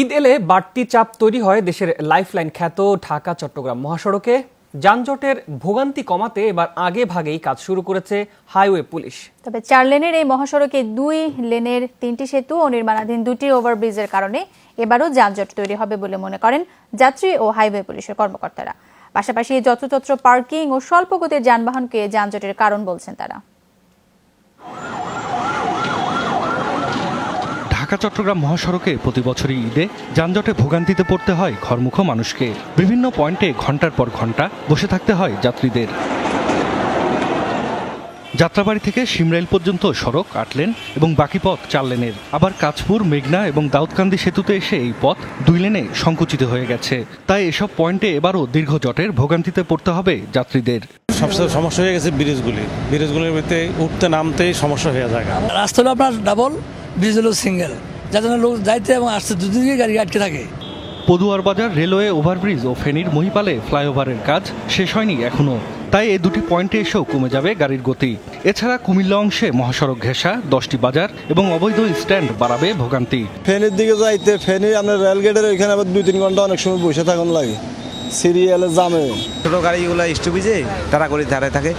ঈদ এলে বাড়তি চাপ তৈরি হয় দেশের লাইফলাইন খ্যাত ঢাকা, চট্টগ্রাম মহাসড়কে। যানজটের ভোগান্তি কমাতে এবার আগে ভাগেই কাজ শুরু করেছে হাইওয়ে পুলিশ। তবে চার লেনের এই মহাসড়কে দুই লেনের তিনটি সেতু ও নির্মাণাধীন দুটি ওভারব্রিজের কারণে এবারও যানজট তৈরি হবে বলে মনে করেন যাত্রী ও হাইওয়ে পুলিশের কর্মকর্তারা। পাশাপাশি যত্রতত্র পার্কিং ও স্বল্প গতির যানবাহনকে যানজটের কারণ বলছেন তারা। ঢাকা চট্টগ্রাম মহাসড়কে প্রতি বছরই ঈদে যানজটে ভোগান্তিতে পড়তে হয় ঘরমুখ মানুষকে। বিভিন্ন পয়েন্টে ঘণ্টার পর ঘণ্টা বসে থাকতে হয় যাত্রীদের। যাত্রাবাড়ি থেকে সিমরাইল পর্যন্ত সড়ক আট লেন এবং বাকি পথ চার লেনের। আবার কাঁচপুর মেঘনা এবং দাউদকান্দি সেতুতে এসে এই পথ দুই লেনে সংকুচিত হয়ে গেছে। তাই এসব পয়েন্টে এবারও দীর্ঘ জটের ভোগান্তিতে পড়তে হবে যাত্রীদের। সবচেয়ে সমস্যা হয়ে গেছে ব্রিজগুলি। ব্রিজগুলির মধ্যে উঠতে নামতেই সমস্যা হয়ে যায়। রাস্তা হলো আপনার ডাবল ব্রিজ হলো সিঙ্গেল। যার জন্য লোক যাইতে এবং আসতে দুদিকে গাড়ি আটকে থাকে। পদুয়ার বাজার রেলওয়ে ওভারব্রিজ ও ফেনীর মহিপালে ফ্লাইওভারের কাজ শেষ হয়নি এখনও তাই এই দুটি পয়েন্টে এসেও কমে যাবে গাড়ির গতি। এছাড়া কুমিল্লা অংশে মহাসড়ক ঘেঁষা দশটি বাজার এবং অবৈধ স্ট্যান্ড বাড়াবে ভোগান্তি। ফেনীর দিকে যাইতে ফেনী আপনার রেল গেটের ওইখানে আবার দুই তিন ঘণ্টা অনেক সময় বসে থাকুন লাগে। সিরিয়ালে জামে। ছোট গাড়িগুলো স্টপিজে তারা করে দাঁড়ায় থাকে।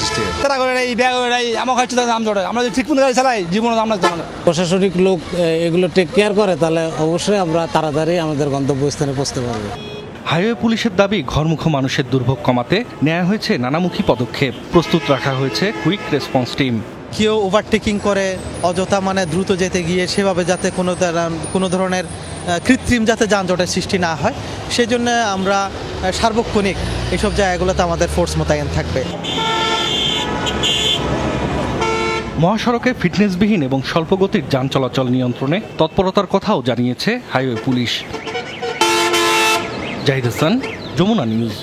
সৃষ্টি তারা করে এই ব্যাগ এই আমার খাচ্ছে দাম জড়ে আমরা যদি ঠিক মতো গাড়ি চালাই জীবনে আমরা প্রশাসনিক লোক এগুলো টেক কেয়ার করে তাহলে অবশ্যই আমরা তাড়াতাড়ি আমাদের গন্তব্যস্থানে পৌঁছতে পারব। হাইওয়ে পুলিশের দাবি ঘরমুখ মানুষের দুর্ভোগ কমাতে নেওয়া হয়েছে নানামুখী পদক্ষেপ। প্রস্তুত রাখা হয়েছে কুইক রেসপন্স টিম কেউ ওভারটেকিং করে অযথা মানে দ্রুত যেতে গিয়ে সেভাবে যাতে কোনো কোনো ধরনের কৃত্রিম যাতে যানজটের সৃষ্টি না হয়। সেই জন্য আমরা সার্বক্ষণিক এইসব জায়গাগুলোতে আমাদের ফোর্স মোতায়েন থাকবে। মহাসড়কে ফিটনেসবিহীন এবং স্বল্পগতির যান চলাচল নিয়ন্ত্রণে তৎপরতার কথাও জানিয়েছে highway police. Zahid Hasan, Jamuna news.